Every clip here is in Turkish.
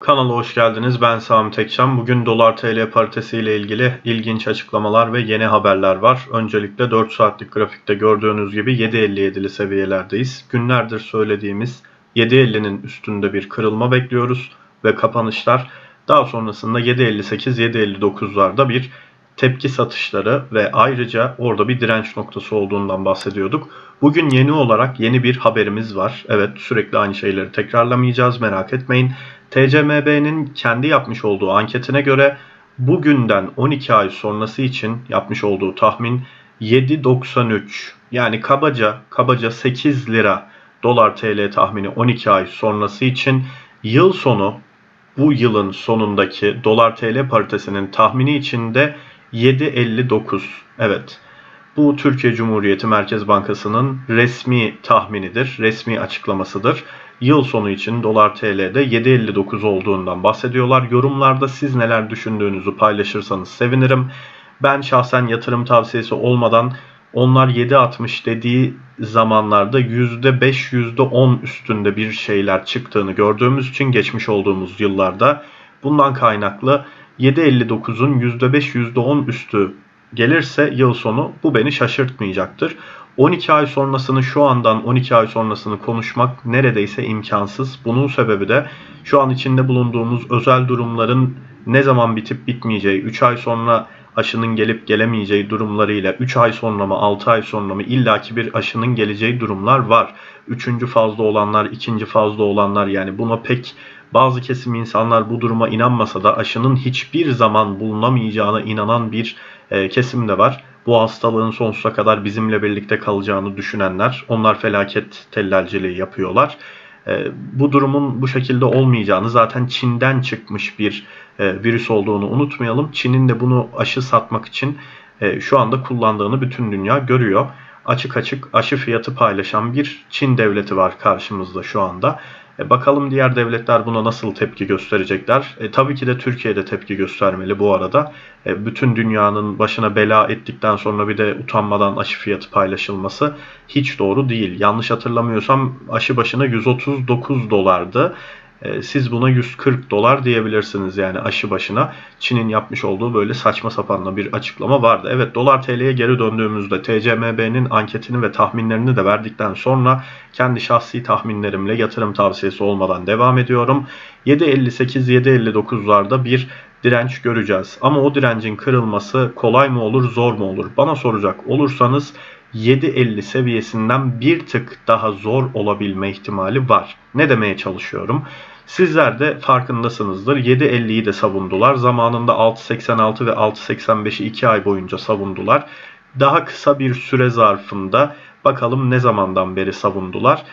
Kanala hoş geldiniz. Ben Sami Tekcan. Bugün dolar TL paritesi ile ilgili ilginç açıklamalar ve yeni haberler var. Öncelikle 4 saatlik grafikte gördüğünüz gibi 7.57'li seviyelerdeyiz. Günlerdir söylediğimiz 7.50'nin üstünde bir kırılma bekliyoruz ve kapanışlar daha sonrasında 7.58-7.59'larda bir tepki satışları ve ayrıca orada bir direnç noktası olduğundan bahsediyorduk. Bugün yeni olarak yeni bir haberimiz var. Evet sürekli aynı şeyleri tekrarlamayacağız merak etmeyin. TCMB'nin kendi yapmış olduğu anketine göre bugünden 12 ay sonrası için yapmış olduğu tahmin 7.93 yani kabaca kabaca 8 lira dolar TL tahmini 12 ay sonrası için yıl sonu bu yılın sonundaki dolar TL paritesinin tahmini içinde 7.59. Evet. Bu Türkiye Cumhuriyeti Merkez Bankası'nın resmi tahminidir, resmi açıklamasıdır. Yıl sonu için dolar TL'de 7.59 olduğundan bahsediyorlar. Yorumlarda siz neler düşündüğünüzü paylaşırsanız sevinirim. Ben şahsen yatırım tavsiyesi olmadan onlar 7.60 dediği zamanlarda %5 %10 üstünde bir şeyler çıktığını gördüğümüz için geçmiş olduğumuz yıllarda bundan kaynaklı 7.59'un %5 %10 üstü gelirse yıl sonu bu beni şaşırtmayacaktır. 12 ay sonrasını şu andan 12 ay sonrasını konuşmak neredeyse imkansız. Bunun sebebi de şu an içinde bulunduğumuz özel durumların ne zaman bitip bitmeyeceği, 3 ay sonra aşının gelip gelemeyeceği durumlarıyla 3 ay sonra mı 6 ay sonra mı illaki bir aşının geleceği durumlar var. Üçüncü fazla olanlar, ikinci fazla olanlar yani buna pek bazı kesim insanlar bu duruma inanmasa da aşının hiçbir zaman bulunamayacağına inanan bir e, kesim de var. Bu hastalığın sonsuza kadar bizimle birlikte kalacağını düşünenler, onlar felaket tellalciliği yapıyorlar. E, bu durumun bu şekilde olmayacağını zaten Çin'den çıkmış bir e, virüs olduğunu unutmayalım. Çin'in de bunu aşı satmak için şu anda kullandığını bütün dünya görüyor. Açık açık aşı fiyatı paylaşan bir Çin devleti var karşımızda şu anda. E, bakalım diğer devletler buna nasıl tepki gösterecekler. E, tabii ki de Türkiye de tepki göstermeli bu arada. E, bütün dünyanın başına bela ettikten sonra bir de utanmadan aşı fiyatı paylaşılması hiç doğru değil. Yanlış hatırlamıyorsam aşı başına 139 dolardı. E, siz buna 140 dolar diyebilirsiniz yani aşı başına. Çin'in yapmış olduğu böyle saçma sapanla bir açıklama vardı. Evet dolar TL'ye geri döndüğümüzde TCMB'nin anketini ve tahminlerini de verdikten sonra kendi şahsi tahminlerimle yatırım tavsiyesi olmadan devam ediyorum. 7.58-7.59'larda bir direnç göreceğiz. Ama o direncin kırılması kolay mı olur, zor mu olur? Bana soracak olursanız 7.50 seviyesinden bir tık daha zor olabilme ihtimali var. Ne demeye çalışıyorum? Sizler de farkındasınızdır. 7.50'yi de savundular. Zamanında 6.86 ve 6.85'i 2 ay boyunca savundular. Daha kısa bir süre zarfında bakalım ne zamandan beri savundular.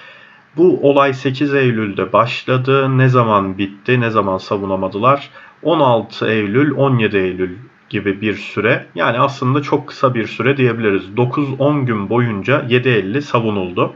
Bu olay 8 Eylül'de başladı. Ne zaman bitti, ne zaman savunamadılar? 16 Eylül, 17 Eylül gibi bir süre. Yani aslında çok kısa bir süre diyebiliriz. 9-10 gün boyunca 7.50 savunuldu.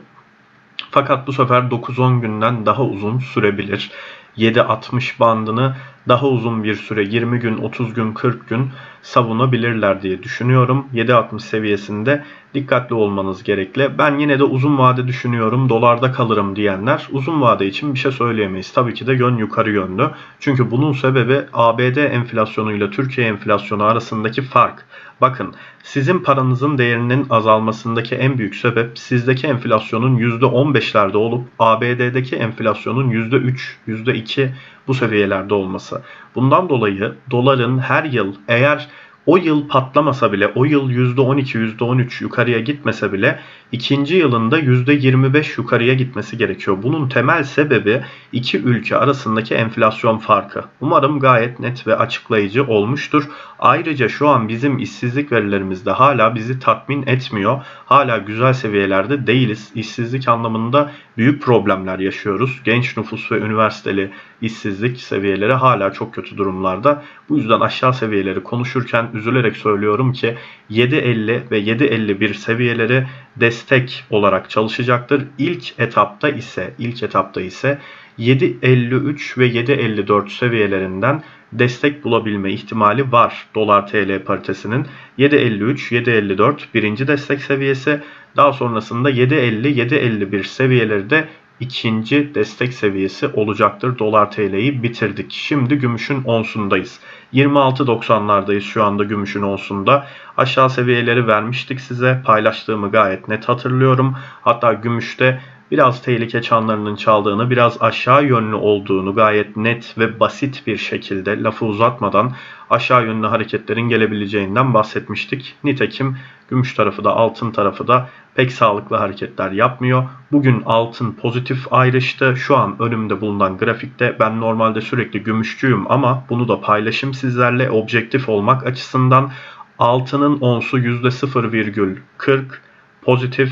Fakat bu sefer 9-10 günden daha uzun sürebilir. 7-60 bandını daha uzun bir süre 20 gün, 30 gün, 40 gün savunabilirler diye düşünüyorum. 7.60 seviyesinde dikkatli olmanız gerekli. Ben yine de uzun vade düşünüyorum, dolarda kalırım diyenler uzun vade için bir şey söyleyemeyiz. Tabii ki de yön yukarı yönlü. Çünkü bunun sebebi ABD enflasyonu ile Türkiye enflasyonu arasındaki fark. Bakın sizin paranızın değerinin azalmasındaki en büyük sebep sizdeki enflasyonun %15'lerde olup ABD'deki enflasyonun %3, %2 bu seviyelerde olması. Bundan dolayı doların her yıl eğer o yıl patlamasa bile, o yıl %12, %13 yukarıya gitmese bile ikinci yılında %25 yukarıya gitmesi gerekiyor. Bunun temel sebebi iki ülke arasındaki enflasyon farkı. Umarım gayet net ve açıklayıcı olmuştur. Ayrıca şu an bizim işsizlik verilerimiz de hala bizi tatmin etmiyor. Hala güzel seviyelerde değiliz. İşsizlik anlamında büyük problemler yaşıyoruz. Genç nüfus ve üniversiteli işsizlik seviyeleri hala çok kötü durumlarda. Bu yüzden aşağı seviyeleri konuşurken üzülerek söylüyorum ki 7.50 ve 7.51 seviyeleri destek olarak çalışacaktır. İlk etapta ise ilk etapta ise 7.53 ve 7.54 seviyelerinden destek bulabilme ihtimali var dolar TL paritesinin. 7.53, 7.54 birinci destek seviyesi. Daha sonrasında 7.50, 7.51 seviyeleri de ikinci destek seviyesi olacaktır. Dolar TL'yi bitirdik. Şimdi gümüşün onsundayız. 26.90'lardayız şu anda gümüşün onsunda. Aşağı seviyeleri vermiştik size. Paylaştığımı gayet net hatırlıyorum. Hatta gümüşte biraz tehlike çanlarının çaldığını, biraz aşağı yönlü olduğunu gayet net ve basit bir şekilde lafı uzatmadan aşağı yönlü hareketlerin gelebileceğinden bahsetmiştik. Nitekim gümüş tarafı da altın tarafı da pek sağlıklı hareketler yapmıyor. Bugün altın pozitif ayrıştı. Şu an önümde bulunan grafikte ben normalde sürekli gümüşçüyüm ama bunu da paylaşım sizlerle objektif olmak açısından altının onsu %0,40 pozitif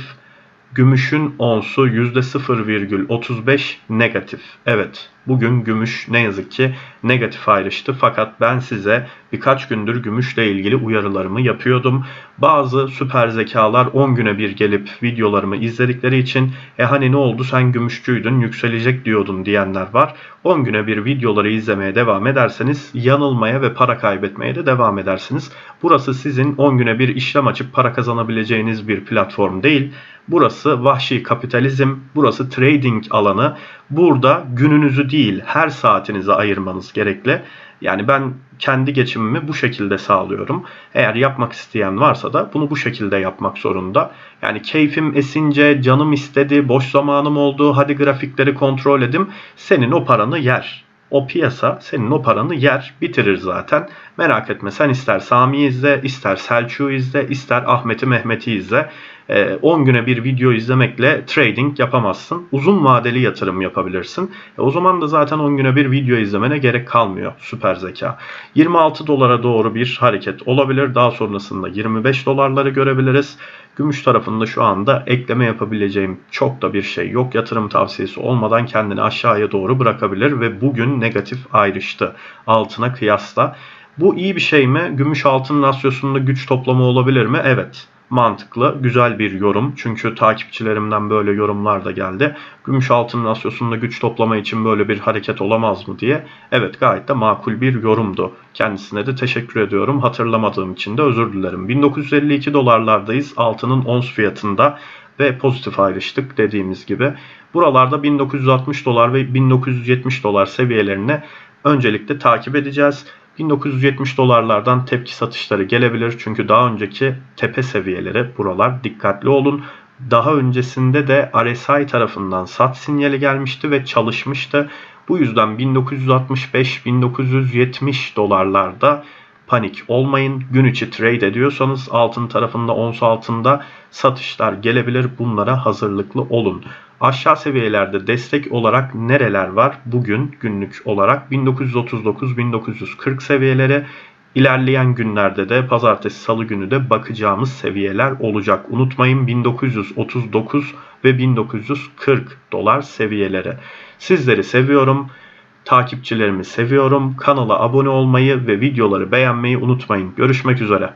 Gümüşün onsu %0,35 negatif. Evet, bugün gümüş ne yazık ki negatif ayrıştı. Fakat ben size birkaç gündür gümüşle ilgili uyarılarımı yapıyordum. Bazı süper zekalar 10 güne bir gelip videolarımı izledikleri için e hani ne oldu sen gümüşçüydün yükselecek diyordun diyenler var. 10 güne bir videoları izlemeye devam ederseniz yanılmaya ve para kaybetmeye de devam edersiniz. Burası sizin 10 güne bir işlem açıp para kazanabileceğiniz bir platform değil. Burası vahşi kapitalizm, burası trading alanı. Burada gününüzü değil her saatinizi ayırmanız gerekli. Yani ben kendi geçimimi bu şekilde sağlıyorum. Eğer yapmak isteyen varsa da bunu bu şekilde yapmak zorunda. Yani keyfim esince, canım istedi, boş zamanım oldu, hadi grafikleri kontrol edim. Senin o paranı yer. O piyasa senin o paranı yer, bitirir zaten. Merak etme sen ister Sami'yi izle, ister Selçuk'u izle, ister Ahmet'i Mehmet'i izle. 10 ee, güne bir video izlemekle trading yapamazsın. Uzun vadeli yatırım yapabilirsin. E o zaman da zaten 10 güne bir video izlemene gerek kalmıyor. Süper zeka. 26 dolara doğru bir hareket olabilir. Daha sonrasında 25 dolarları görebiliriz. Gümüş tarafında şu anda ekleme yapabileceğim çok da bir şey yok. Yatırım tavsiyesi olmadan kendini aşağıya doğru bırakabilir ve bugün negatif ayrıştı altına kıyasla. Bu iyi bir şey mi? Gümüş altın rasyosunda güç toplama olabilir mi? Evet mantıklı, güzel bir yorum. Çünkü takipçilerimden böyle yorumlar da geldi. Gümüş altın rasyosunda güç toplama için böyle bir hareket olamaz mı diye. Evet gayet de makul bir yorumdu. Kendisine de teşekkür ediyorum. Hatırlamadığım için de özür dilerim. 1952 dolarlardayız altının ons fiyatında ve pozitif ayrıştık dediğimiz gibi. Buralarda 1960 dolar ve 1970 dolar seviyelerine öncelikle takip edeceğiz. 1970 dolarlardan tepki satışları gelebilir. Çünkü daha önceki tepe seviyeleri buralar dikkatli olun. Daha öncesinde de RSI tarafından sat sinyali gelmişti ve çalışmıştı. Bu yüzden 1965-1970 dolarlarda panik olmayın. Gün içi trade ediyorsanız altın tarafında ons altında satışlar gelebilir. Bunlara hazırlıklı olun. Aşağı seviyelerde destek olarak nereler var? Bugün günlük olarak 1939-1940 seviyeleri İlerleyen günlerde de pazartesi salı günü de bakacağımız seviyeler olacak. Unutmayın 1939 ve 1940 dolar seviyeleri. Sizleri seviyorum. Takipçilerimi seviyorum. Kanala abone olmayı ve videoları beğenmeyi unutmayın. Görüşmek üzere.